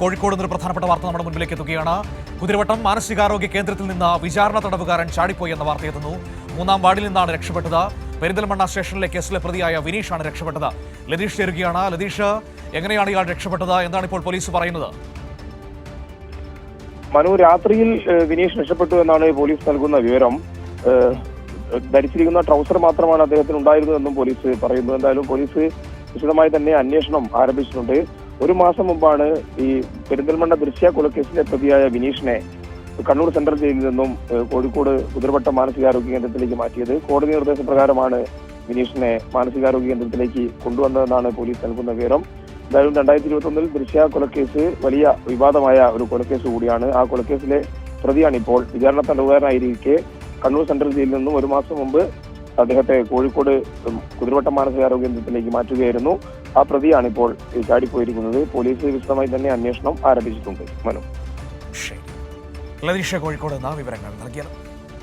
കോഴിക്കോട് നിന്ന് പ്രധാനപ്പെട്ട വാർത്ത നമ്മുടെ മുന്നിലേക്ക് എത്തുകയാണ്. കുതിരവട്ടം മാനസികാരോഗ്യ കേന്ദ്രത്തിൽ നിന്ന് വിചാരണ തടവുകാരൻ ചാടിപ്പോയി എന്ന വാർത്ത എത്തുന്നു. മൂന്നാം വാർഡിൽ നിന്നാണ് രക്ഷപ്പെട്ടത്. പെരിന്തൽമണ്ണ സ്റ്റേഷനിലെ കേസിലെ പ്രതിയായ വിനീഷാണ് രക്ഷപ്പെട്ടത്. ലതീഷ് ചേരുകയാണ്. ലതീഷ് എങ്ങനെയാണ് ഇയാൾ രക്ഷപ്പെട്ടത്? എന്താണ് ഇപ്പോൾ പോലീസ് പറയുന്നത്? മനു രാത്രിയിൽ വിനീഷ് രക്ഷപ്പെട്ടു എന്നാണ് പോലീസ് നൽകുന്ന വിവരം. ധരിച്ചിരിക്കുന്ന ട്രൗസർ മാത്രമാണ് അദ്ദേഹത്തിന് ഉണ്ടായിരുന്നതെന്നും പോലീസ് പറയുന്നു. എന്തായാലും പോലീസ് വിശദമായി തന്നെ അന്വേഷണം ആരംഭിച്ചിട്ടുണ്ട്. ഒരു മാസം മുമ്പാണ് ഈ പെരിന്തൽമണ്ണ ദൃശ്യ കൊലക്കേസിലെ പ്രതിയായ വിനീഷിനെ കണ്ണൂർ സെൻട്രൽ ജയിലിൽ നിന്നും കോഴിക്കോട് കുതിരവട്ടം മാനസികാരോഗ്യ കേന്ദ്രത്തിലേക്ക് മാറ്റിയത്. കോടതി നിർദ്ദേശപ്രകാരമാണ് വിനീഷിനെ മാനസികാരോഗ്യ കേന്ദ്രത്തിലേക്ക് കൊണ്ടുവന്നതെന്നാണ് പോലീസ് നൽകുന്ന വിവരം. എന്തായാലും രണ്ടായിരത്തി ഇരുപത്തി ഒന്നിൽ ദൃശ്യ കൊലക്കേസ് വലിയ വിവാദമായ ഒരു കൊലക്കേസ് കൂടിയാണ്. ആ കൊലക്കേസിലെ പ്രതിയാണ് ഇപ്പോൾ വിചാരണ തടവുകാരനായിരിക്കെ കണ്ണൂർ സെൻട്രൽ ജയിലിൽ നിന്നും ഒരു മാസം മുമ്പ് അദ്ദേഹത്തെ കോഴിക്കോട് കുതിരവട്ടം മാനസികാരോഗ്യ കേന്ദ്രത്തിലേക്ക് മാറ്റുകയായിരുന്നു. ആ പ്രതിയാണ് ഇപ്പോൾ ചാടിപ്പോയിരിക്കുന്നത്. പോലീസ് വിശദമായി തന്നെ അന്വേഷണം ആരംഭിച്ചിട്ടുണ്ട്. മനു. കോഴിക്കോട് വിവരങ്ങൾ നൽകിയത്.